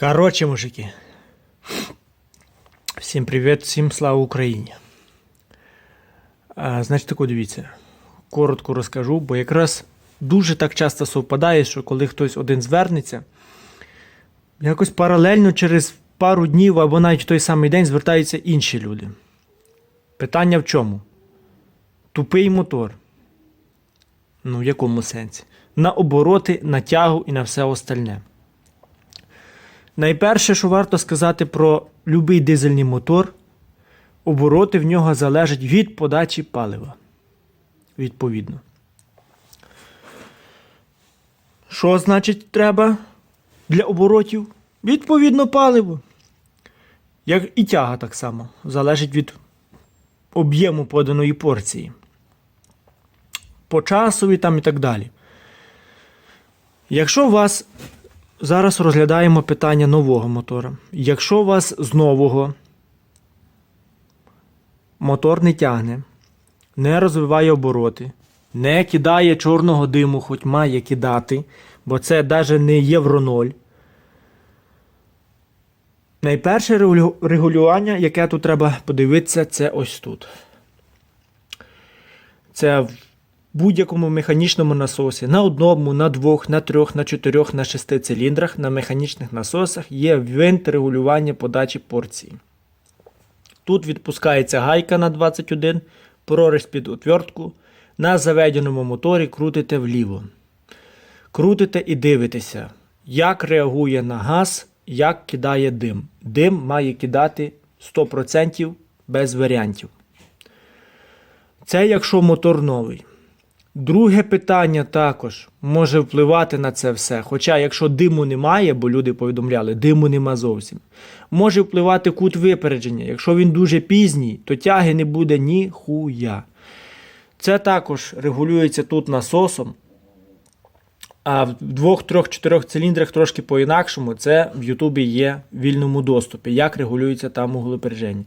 Коротше, мужики. Всім привіт, всім слава Україні. А, значить, таку дивіться. Коротко розкажу, бо якраз дуже так часто совпадає, що коли хтось один звернеться, якось паралельно через пару днів або навіть в той самий день звертаються інші люди. Питання в чому? Тупий мотор. Ну, в якому сенсі? На обороти, на тягу і на все остальне. Найперше, що варто сказати про будь-який дизельний мотор, обороти в нього залежать від подачі палива. Відповідно. Що значить треба для оборотів? Відповідно, паливо. Як і тяга так само. Залежить від об'єму поданої порції. По часові там і так далі. Якщо у вас Зараз розглядаємо питання нового мотора. Якщо у вас з нового мотор не тягне, не розвиває обороти, не кидає чорного диму, хоч має кидати, бо це навіть не євро 0. Найперше регулювання, яке тут треба подивитися, це ось тут. Це будь-якому механічному насосі на одному, на двох, на трьох, на чотирьох, на шести циліндрах на механічних насосах є винт регулювання подачі порції. Тут відпускається гайка на 21, проріз під отвертку. На заведеному моторі крутите вліво. Крутите і дивитеся, як реагує на газ, як кидає дим. Дим має кидати 100% без варіантів. Це якщо мотор новий. Друге питання також може впливати на це все. Хоча, якщо диму немає, бо люди повідомляли, диму нема зовсім, може впливати кут випередження. Якщо він дуже пізній, то тяги не буде ніхуя. Це також регулюється тут насосом. А в двох, трьох, чотирьох циліндрах трошки по-інакшому. Це в Ютубі є в вільному доступі, як регулюється там углепередження.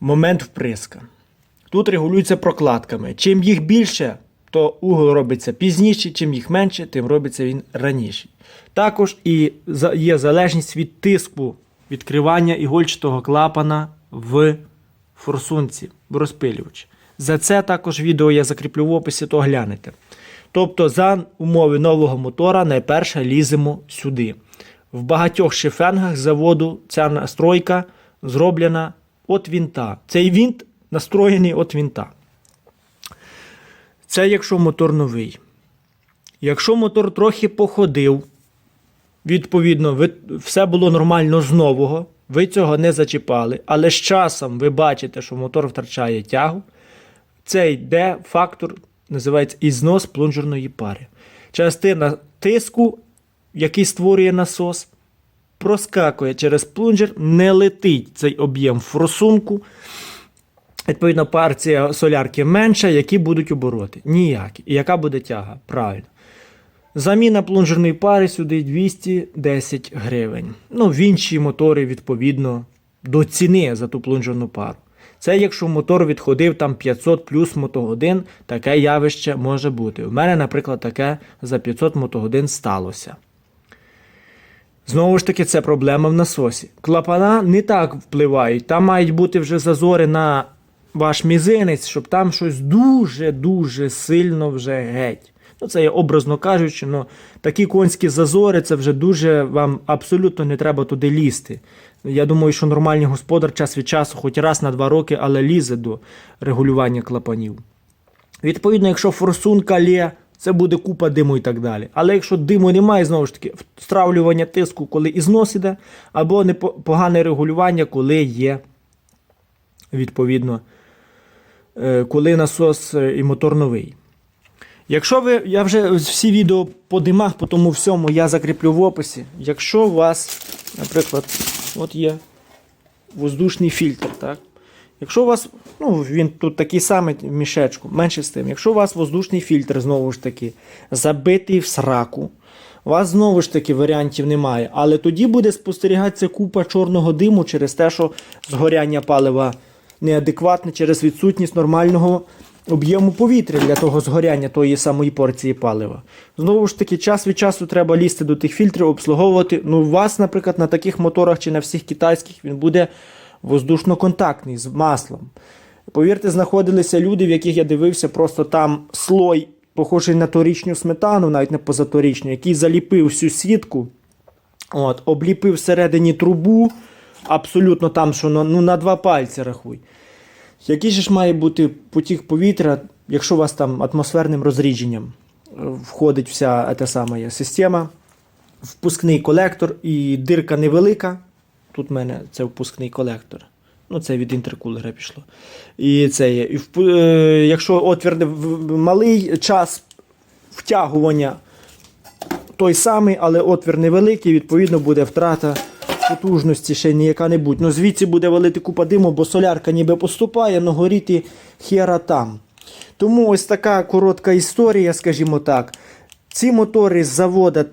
Момент вприска. Тут регулюється прокладками. Чим їх більше, то угол робиться пізніше, чим їх менше, тим робиться він раніше. Також і є залежність від тиску відкривання ігольчатого клапана в форсунці, в розпилювачі. За це також відео я закріплю в описі, то глянете. Тобто, за умови нового мотора найперше ліземо сюди. В багатьох шифенгах заводу ця настройка зроблена від вінта. Цей вінт настроєний від вінта. Це якщо мотор новий. Якщо мотор трохи походив, відповідно, ви, все було нормально з нового, ви цього не зачіпали, але з часом ви бачите, що мотор втрачає тягу, це йде фактор, називається ізнос плунжерної пари. Частина тиску, який створює насос, проскакує через плунжер, не летить цей об'єм в форсунку. Відповідно, партія солярки менша, які будуть обороти? Ніякі. І яка буде тяга? Правильно. Заміна плунжерної пари сюди 210 гривень. Ну, в інші мотори, відповідно, до ціни за ту плунжерну пару. Це якщо мотор відходив там 500 плюс мотогодин, таке явище може бути. У мене, наприклад, таке за 500 мотогодин сталося. Знову ж таки, це проблема в насосі. Клапана не так впливають. Там мають бути вже зазори на ваш мізинець, щоб там щось дуже-дуже сильно вже геть. Ну, це я образно кажучи, ну, такі конські зазори, це вже дуже вам абсолютно не треба туди лізти. Я думаю, що нормальний господар час від часу, хоч раз на два роки, але лізе до регулювання клапанів. Відповідно, якщо форсунка лє, це буде купа диму і так далі. Але якщо диму немає, знову ж таки, стравлювання тиску, коли ізнос іде, або погане регулювання, коли є, відповідно, коли насос е, і мотор новий. Якщо ви, я вже всі відео по димах, по тому всьому я закріплю в описі. Якщо у вас, наприклад, от є воздушний фільтр, так? Якщо у вас, ну він тут такий самий в мішечку, менше з тим. Якщо у вас воздушний фільтр, знову ж таки, забитий в сраку, у вас знову ж таки варіантів немає. Але тоді буде спостерігатися купа чорного диму через те, що згоряння палива неадекватне через відсутність нормального об'єму повітря для того згоряння тої самої порції палива. Знову ж таки, час від часу треба лізти до тих фільтрів, обслуговувати. Ну, у вас, наприклад, на таких моторах чи на всіх китайських він буде воздушно-контактний з маслом. Повірте, знаходилися люди, в яких я дивився, просто там слой, похожий на торічню сметану, навіть не позаторічню, який заліпив всю сітку, от, обліпив всередині трубу, абсолютно там, що ну, ну, на два пальці рахуй. Який же ж має бути потік повітря, якщо у вас там атмосферним розрідженням е, входить вся та сама система, впускний колектор і дирка невелика. Тут в мене це впускний колектор. Ну, це від інтеркулера пішло. І це є. І впу- е, якщо отвір в- в- малий, час втягування той самий, але отвір невеликий, відповідно буде втрата потужності ще ніяка-небудь. Ну, звідси буде валити купа диму, бо солярка ніби поступає, але горіти хера там. Тому ось така коротка історія, скажімо так. Ці мотори з завода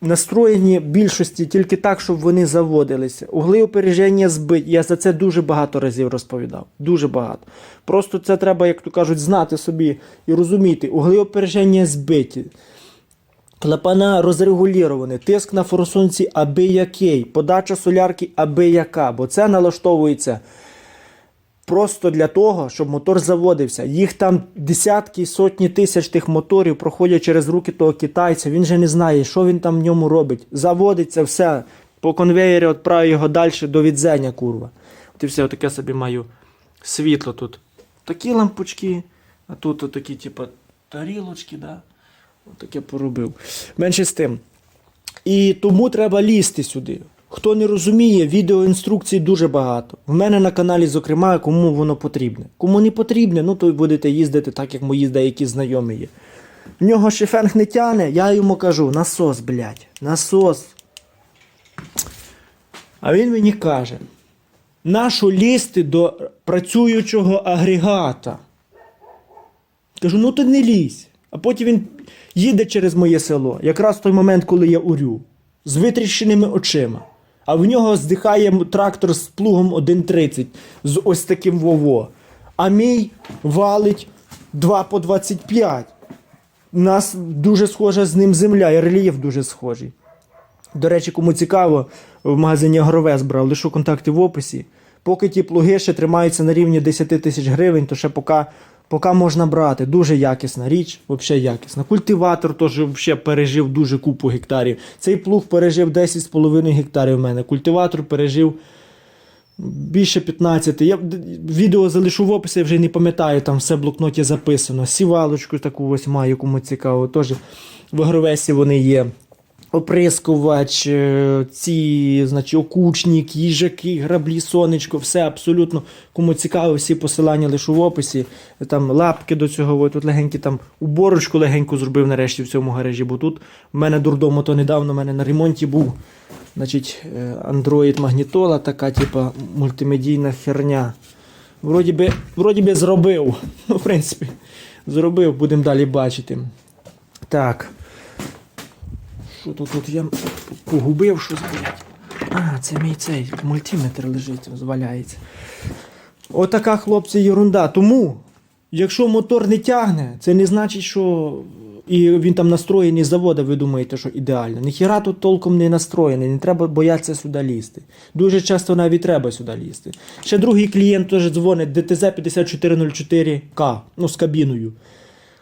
настроєні більшості тільки так, щоб вони заводилися. Угли опереження збиті. Я за це дуже багато разів розповідав. Дуже багато. Просто це треба, як то кажуть, знати собі і розуміти. Угли опереження збиті. Клапана розрегуліровані, тиск на форсунці аби який, подача солярки аби яка, бо це налаштовується просто для того, щоб мотор заводився. Їх там десятки і сотні тисяч тих моторів проходять через руки того китайця. Він же не знає, що він там в ньому робить. Заводиться все по конвеєрі, відправив його далі до відзення, курва. От і все, таке собі маю світло тут. Такі лампочки, а тут такі, типу, тарілочки, да. Таке поробив. Менше з тим. І тому треба лізти сюди. Хто не розуміє, відеоінструкцій дуже багато. В мене на каналі, зокрема, кому воно потрібне. Кому не потрібне, ну то будете їздити так, як мої деякі знайомі є. В нього шифенг не тяне, я йому кажу, насос, блядь, насос. А він мені каже: нащо лізти до працюючого агрегата? Кажу, ну то не лізь. А потім він їде через моє село, якраз в той момент, коли я урю, з витріщеними очима. А в нього здихає трактор з плугом 1.30 з ось таким вово. А мій валить 2 по 25. У нас дуже схожа з ним земля, і рельєф дуже схожий. До речі, кому цікаво, в магазині Агровес брав, лишу контакти в описі. Поки ті плуги ще тримаються на рівні 10 тисяч гривень, то ще поки, поки можна брати. Дуже якісна річ, взагалі якісна. Культиватор теж взагалі пережив дуже купу гектарів. Цей плуг пережив 10,5 гектарів в мене. Культиватор пережив більше 15. Я відео залишу в описі, я вже не пам'ятаю, там все в блокноті записано. Сівалочку таку ось маю, кому цікаво. Теж в агровесі вони є. Оприскувач, е, ці, значить, окучник, їжаки, граблі, сонечко, все абсолютно. Кому цікаво, всі посилання лишу в описі. Там лапки до цього, тут легенькі там уборочку легеньку зробив нарешті в цьому гаражі, бо тут в мене дурдому то недавно в мене на ремонті був. Значить, е, Android магнітола, така, типа, мультимедійна херня. Вроді би, вроді би зробив. Ну, в принципі, зробив, будемо далі бачити. Так. Що тут, тут я погубив щось, блядь. А, це мій цей мультиметр лежить, зваляється. Отака, хлопці, ерунда. Тому, якщо мотор не тягне, це не значить, що і він там настроєний з завода, ви думаєте, що ідеально. Ніхіра тут толком не настроєний, не треба боятися сюди лізти. Дуже часто навіть треба сюди лізти. Ще другий клієнт теж дзвонить ДТЗ 5404К, ну з кабіною.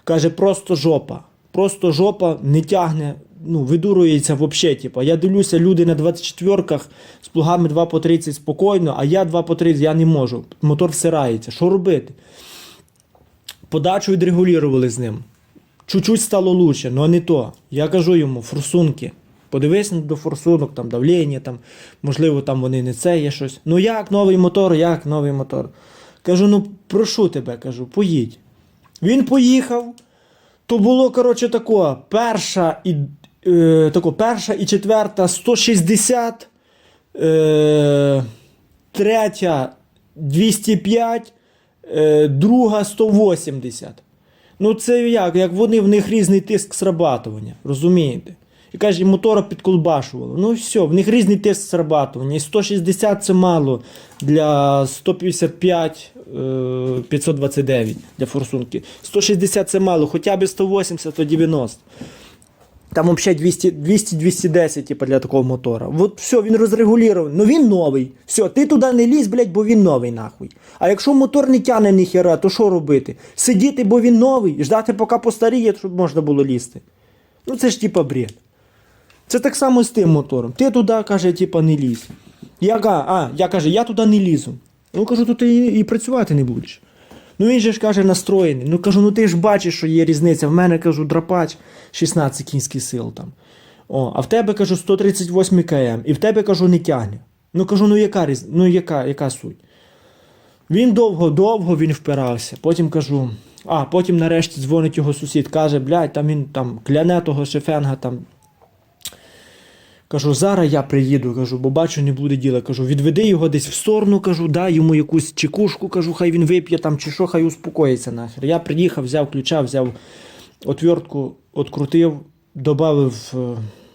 Каже, просто жопа. Просто жопа не тягне, ну, видурується взагалі. Типу. Я дивлюся, люди на 24-ках з плугами 2 по 30 спокійно, а я 2 по 30 я не можу. Мотор всирається. Що робити? Подачу відрегулювали з ним. Чуть-чуть стало лучше, але не то. Я кажу йому, форсунки. Подивись до форсунок, там давлення, там, можливо, там вони не це є щось. Ну як новий мотор, як новий мотор. Кажу, ну прошу тебе, кажу, поїдь. Він поїхав. То було, коротше, тако, перша і, е, тако, перша і четверта 160, е, третя 205, е, друга 180. Ну, це як? Як вони в них різний тиск срабатування, розумієте? І каже, і мотора підколбашувало. Ну все, в них різний тиск срабатування. І 160 це мало для 155 е, 529 для форсунки. 160 це мало, хоча б 180, то 90. Там взагалі 200 200-210 типу, для такого мотора. От все, він розрегулірований. Ну він новий. Все, ти туди не лізь, блядь, бо він новий нахуй. А якщо мотор не тяне ніхера, то що робити? Сидіти, бо він новий, ждати, поки постаріє, щоб можна було лізти. Ну це ж типа бред. Це так само з тим мотором. Ти туди, каже, типа, не лізь. Я, а, я каже, я туди не лізу. Ну кажу, то ти і, і працювати не будеш. Ну він же ж каже настроєний. Ну кажу, ну ти ж бачиш, що є різниця. В мене кажу, драпач 16 кінських сил там. О, а в тебе кажу 138 км. І в тебе кажу не тягне. Ну кажу, ну яка різ... ну яка, яка суть? Він довго-довго він впирався. Потім кажу. А, потім нарешті дзвонить його сусід, каже, блядь, там він там кляне того шефенга там. Кажу, зараз я приїду, кажу, бо бачу, не буде діла. Кажу, відведи його десь в сторону, кажу, дай йому якусь чекушку, кажу, хай він вип'є там чи що, хай успокоїться нахер. Я приїхав, взяв ключа, взяв отвертку, открутив, додав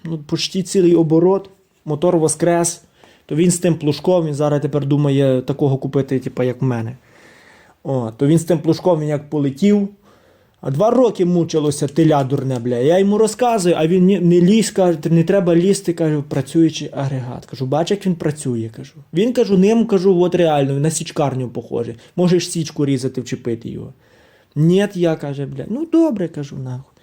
ну, почти цілий оборот, мотор воскрес. То він з тим плужком, він зараз тепер думає такого купити, типу, як в мене. О, то він з тим плужком він як полетів. А два роки мучилося теля дурне, бля. Я йому розказую, а він не, не лізь, каже, не треба лізти, кажу, працюючий агрегат. Кажу, бач, як він працює. кажу. Він кажу, ним кажу, от реально, на січкарню похоже. Можеш січку різати, вчепити його. Ні, я каже, бля. Ну добре, кажу, нахуй.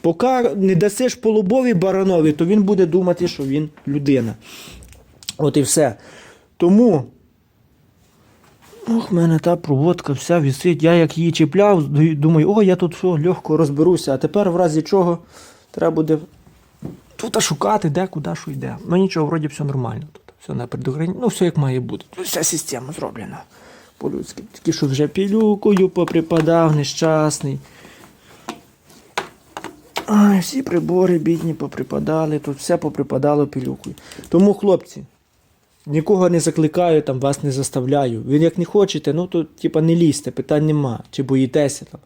Поки не дасиш по лобові баранові, то він буде думати, що він людина. От і все. Тому. Ох, в мене та проводка вся висить. Я як її чіпляв, думаю, о, я тут що, легко розберуся. А тепер, в разі чого, треба буде тут шукати, де, куди, що йде. Ну нічого, вроді все нормально. Тут все на предохрані. Ну, все як має бути. Тут вся система зроблена. По-людськи. Тільки що вже пілюкою поприпадав, нещасний. Ай, всі прибори бідні поприпадали, тут все поприпадало пілюкою. Тому, хлопці, Нікого не закликаю, там вас не заставляю. Ви як не хочете, ну то типа не лізьте, питань нема, чи боїтеся там.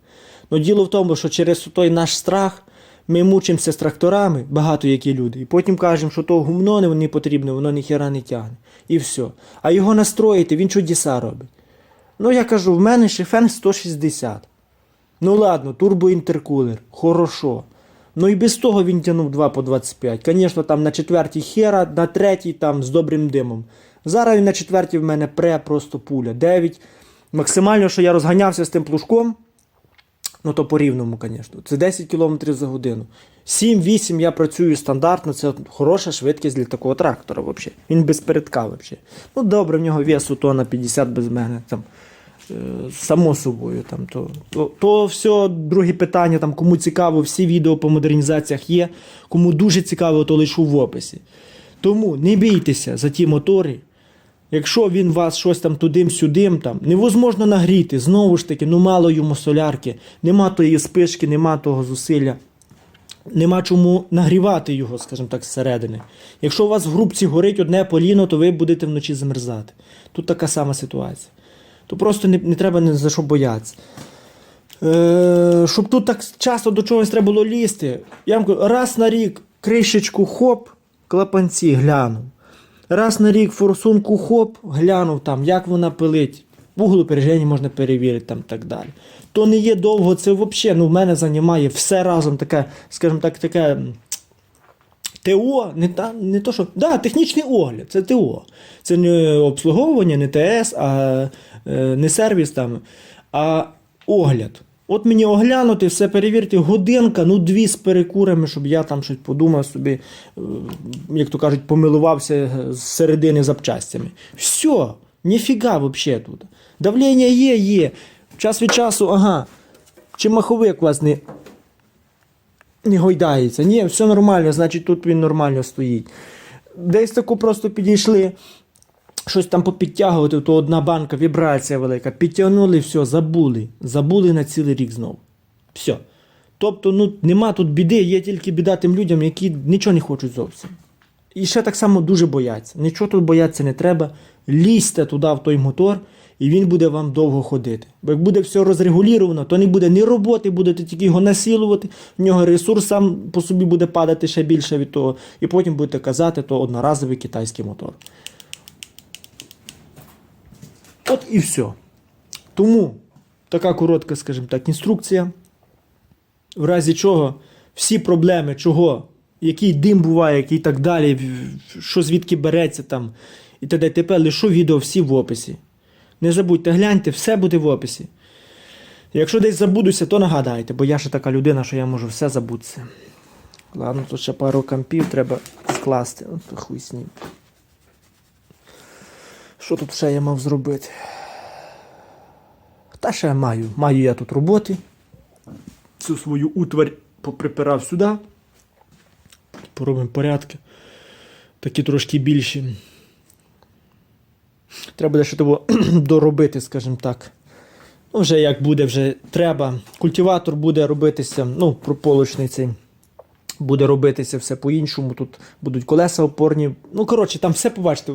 Ну діло в тому, що через той наш страх ми мучимося з тракторами, багато які люди, і потім кажемо, що то гумно не не потрібно, воно ніхера не тягне. І все. А його настроїти, він чудеса робить. Ну я кажу, в мене шифен 160. Ну ладно, турбоінтеркулер, хорошо. Ну і без того він тягнув 2 по 25. Звісно, там на четвертій хера, на третій там з добрим димом. Зараз він на четвертій в мене пре просто пуля. 9. Максимально, що я розганявся з тим плужком, ну то по рівному, звісно. Це 10 км за годину. 7-8 я працюю стандартно, це хороша швидкість для такого трактора взагалі. Він без передка взагалі. Ну добре, в нього весу тонна 50 без мене. Там. Е, Само собою, там то, то, то все друге питання. Там кому цікаво, всі відео по модернізаціях є. Кому дуже цікаво, то лишу в описі. Тому не бійтеся за ті мотори. Якщо він вас щось там тудим-сюдим, там невозможно нагріти, знову ж таки, ну мало йому солярки, нема тої спишки, нема того зусилля. Нема чому нагрівати його, скажімо так, зсередини. Якщо у вас в грубці горить одне поліно, то ви будете вночі замерзати. Тут така сама ситуація. То просто не, не треба ні за що боятися. Е, щоб тут так часто до чогось треба було лізти, я вам кажу, раз на рік кришечку хоп, клапанці глянув. Раз на рік форсунку хоп, глянув там, як вона пилить. Вуглу переження можна перевірити там так далі. То не є довго, це взагалі ну, в мене займає все разом таке, скажімо так, таке ТО, не, та, не то, що. Да, технічний огляд, це ТО. Це не обслуговування, не ТС, а е, не сервіс там, а огляд. От мені оглянути, все перевірити, годинка, ну дві з перекурами, щоб я там щось подумав собі, е, як то кажуть, помилувався з середини запчастями. Все, ніфіга взагалі тут. Давлення є, є. Час від часу, ага. Чи маховик у вас не, не гойдається. Ні, все нормально, значить тут він нормально стоїть. Десь таку просто підійшли, щось там попідтягувати, то одна банка, вібрація велика. Підтягнули, все, забули. Забули на цілий рік знову. Все. Тобто, ну, нема тут біди, є тільки біда тим людям, які нічого не хочуть зовсім. І ще так само дуже бояться. Нічого тут боятися не треба. Лізьте туди в той мотор, і він буде вам довго ходити. Бо як буде все розрегуліровано, то не буде ні роботи, будете тільки його насилувати, в нього ресурс сам по собі буде падати ще більше від того. І потім будете казати, то одноразовий китайський мотор. От і все. Тому така коротка, скажімо так, інструкція. В разі чого всі проблеми, чого, який дим буває, який так далі, що звідки береться там, і т.д. т.п. лишу відео всі в описі. Не забудьте, гляньте, все буде в описі. Якщо десь забудуся, то нагадайте, бо я ще така людина, що я можу все забутися. Ладно, тут ще пару кампів треба скласти. Ну, хуй з ним. Що тут ще я мав зробити? Та ще маю. Маю я тут роботи. Цю свою утварь поприпирав сюди. Поробимо порядки. Такі трошки більші. Треба буде ще того доробити, скажімо так. Ну, вже як буде, вже треба. Культиватор буде робитися, ну, прополочний цей. Буде робитися все по-іншому. Тут будуть колеса опорні. Ну, коротше, там все побачите.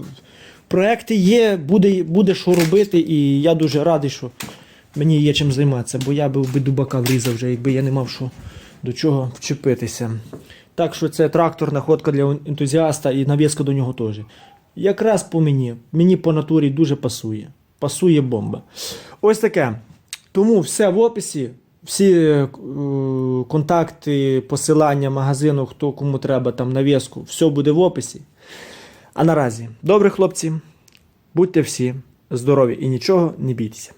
Проекти є, буде, буде що робити, і я дуже радий, що мені є чим займатися, бо я би в дубака врізав вже, якби я не мав що до чого вчепитися. Так що це трактор, находка для ентузіаста і навіска до нього теж. Якраз по мені. Мені по натурі дуже пасує. Пасує бомба. Ось таке. Тому все в описі. Всі е, контакти, посилання магазину, хто кому треба там нав'язку, все буде в описі. А наразі, добре, хлопці, будьте всі здорові і нічого не бійтеся.